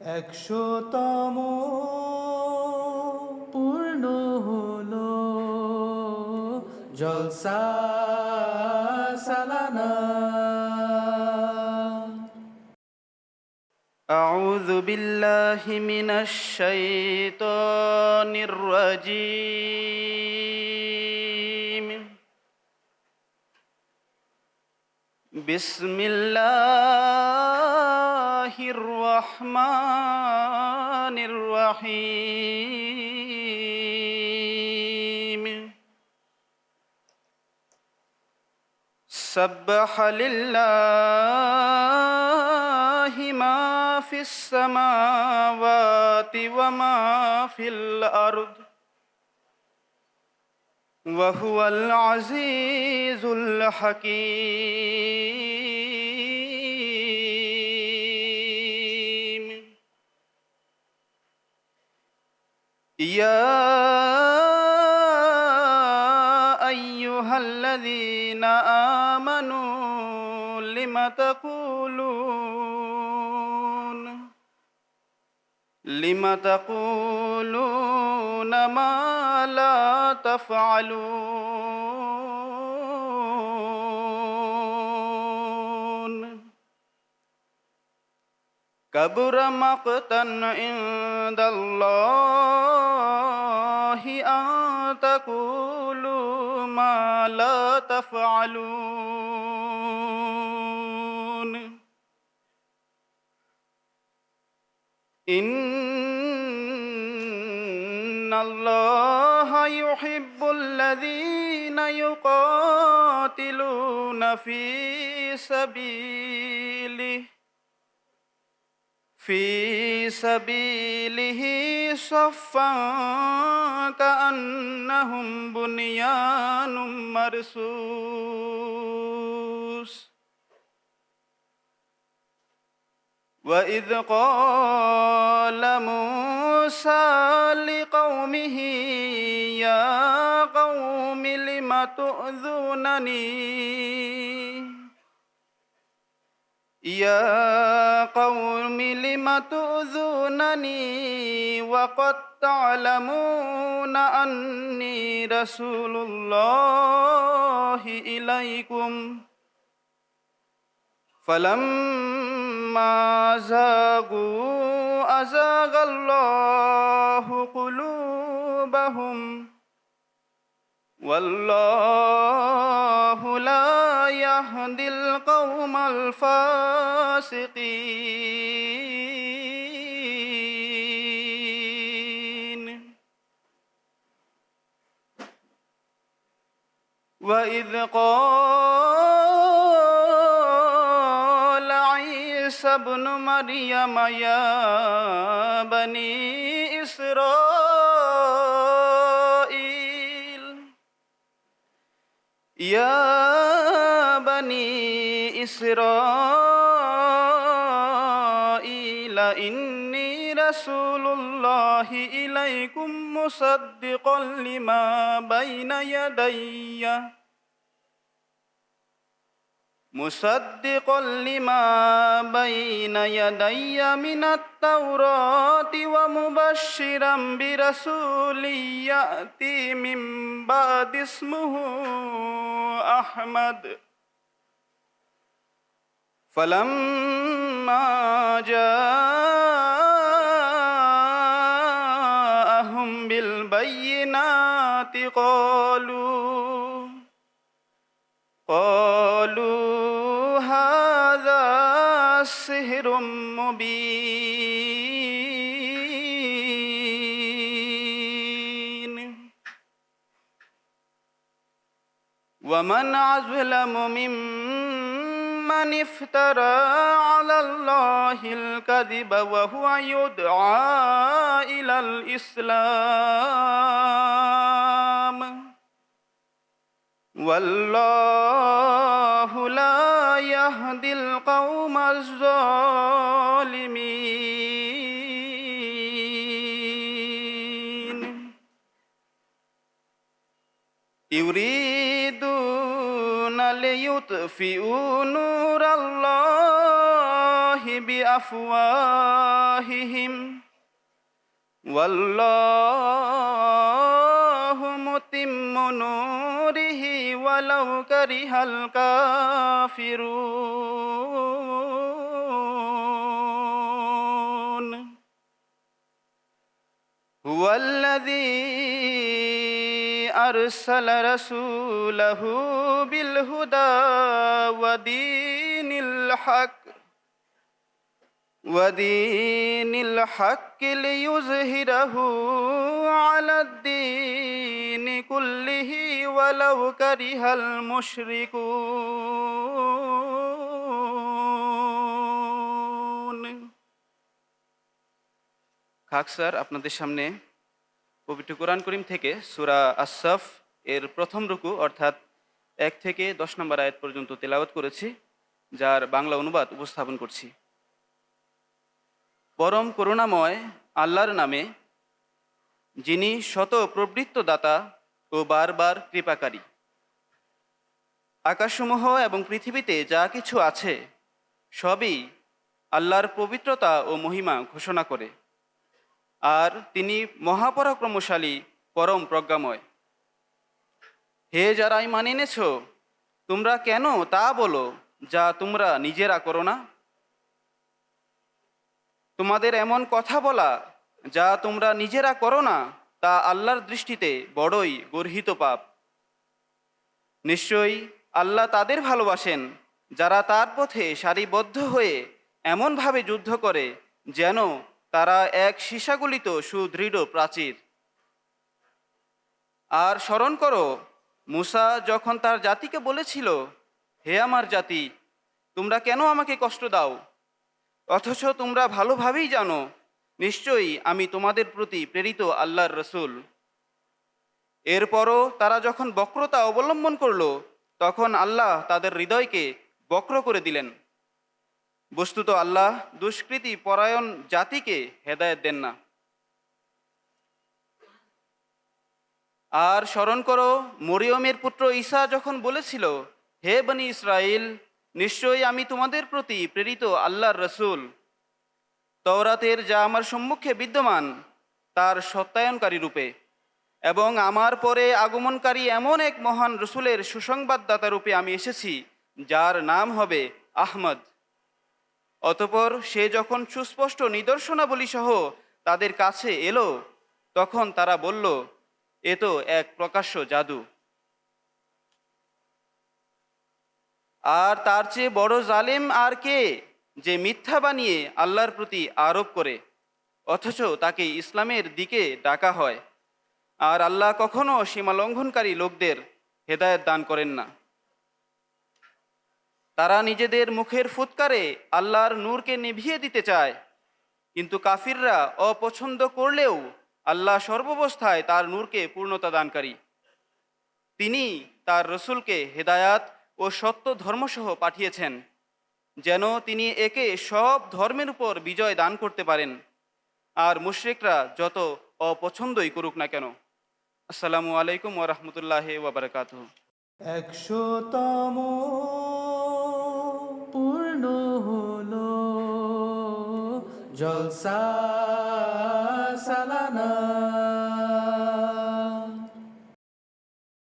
একশোতম পূর্ণ হলো জলসা সালানা أعوذ بالله من الشيطان الرجيم بسم الله الرحمن الرحيم. سبح لله ما في السماوات وما في الأرض وهو العزيز الحكيم. يا أيها الذين آمنوا لم تقولون لم تقولون ما لا تفعلون كبر مقتا عند الله أن تقولوا ما لا تفعلون إن الله يحب الذين يقاتلون في سبيله في سبيله صفا كأنهم بنيان مرصوص. وإذ قال موسى لقومه يا قوم لم تؤذونني؟ يا قوم لم تؤذونني وقد تعلمون أني رسول الله إليكم فلما زاغوا أزاغ الله قلوبهم والله لا يهدي القوم الفاسقين. وإذ قال عيسى ابن مريم يا بني إسرائيل يا بني إسرائيل إني رسول الله إليكم مصدقا لما بين يدي مصدقا لما بين يدي من التوراة ومبشرا برسول يأتي من بعد اسمه أحمد. فلما جاءهم بالبينات قالوا قالوا هذا سحر مبين. ومن أظلم ممن افترى على الله الكذب وهو يدعى إلى الإسلام. والله لا يهدي القوم الظالمين. ليطفئوا نور الله بأفواههم والله متم نوره ولو كره الكافرون هو الذي أرسل رسوله بالهدى ودين الحق ودين الحق ليظهره على الدين كله ولو كره المشركون খাক স্যার আপনাদের সামনে পবিত্র কোরআন করিম থেকে সুরা আসাফ এর প্রথম রুকু, অর্থাৎ এক থেকে দশ নম্বর আয়াত পর্যন্ত তেলাওয়াত করেছি, যার বাংলা অনুবাদ উপস্থাপন করছি। পরম করুণাময় আল্লাহর নামে, যিনি শত প্রবৃত্ত দাতা ও বারবার কৃপাকারী। আকাশসমূহ এবং পৃথিবীতে যা কিছু আছে, সবই আল্লাহর পবিত্রতা ও মহিমা ঘোষণা করে। আর তিনি মহাপরাক্রমশালী, পরম প্রজ্ঞাময়। হে যারাই মানে এনেছ, তোমরা কেন তা বলো যা তোমরা নিজেরা করো না? তোমাদের এমন কথা বলা যা তোমরা নিজেরা করো না, তা আল্লাহর দৃষ্টিতে বড়ই গর্হিত পাপ। নিশ্চয়ই আল্লাহ তাদের ভালোবাসেন, যারা তার পথে সারিবদ্ধ হয়ে এমনভাবে যুদ্ধ করে যেন তারা এক সীসাগুলিত সুদৃঢ় প্রাচীর। আর স্মরণ করো, মুসা যখন তার জাতিকে বলেছিল, হে আমার জাতি, তোমরা কেন আমাকে কষ্ট দাও? অথচ তোমরা ভালোভাবেই জানো, নিশ্চয়ই আমি তোমাদের প্রতি প্রেরিত আল্লাহর রসুল। এরপরও তারা যখন বক্রতা অবলম্বন করল, তখন আল্লাহ তাদের হৃদয়কে বক্র করে দিলেন। বস্তুত আল্লাহ দুষ্কৃতি পরায়ণ জাতিকে হেদায়েত দেন না। আর স্মরণ করো, মরিয়মের পুত্র ঈসা যখন বলেছিল, হে বনি ইসরায়েল নিশ্চয়ই আমি তোমাদের প্রতি প্রেরিত আল্লাহর রসুল। তওরাতের যা আমার সম্মুখে বিদ্যমান, তার সত্যায়নকারী রূপে। এবং আমার পরে আগমনকারী এমন এক মহান রসুলের সুসংবাদদাতা রূপে আমি এসেছি, যার নাম হবে আহমদ। অতপর সে যখন সুস্পষ্ট নিদর্শনাবলী সহ তাদের কাছে এলো, তখন তারা বলল, এ তো এক প্রকাশ্য জাদু। আর তার চেয়ে বড় জালেম আর কে যে মিথ্যা বানিয়ে আল্লাহর প্রতি আরোপ করে? অথচ তাকে ইসলামের দিকে ডাকা হয়। আর আল্লাহ কখনো সীমালঙ্ঘনকারী লোকদের হেদায়ত দান করেন না। তারা নিজেদের মুখের ফুৎকারে আল্লাহর নূরকে নিভিয়ে দিতে চায়। কিন্তু কাফিররা অপছন্দ করলেও আল্লাহ সর্বাবস্থায় তার নূরকে পূর্ণতা দানকারী। তিনি তার রসুলকে হেদায়াত ও সত্য ধর্মসহ পাঠিয়েছেন, যেন তিনি একে সব ধর্মের উপর বিজয় দান করতে পারেন। আর মুশরিকরা যত অপছন্দই করুক না কেন। আসসালামু আলাইকুম ওরহমতুল্লাহ ওবরাকাত একশোতম পূর্ণ হলো। জলসা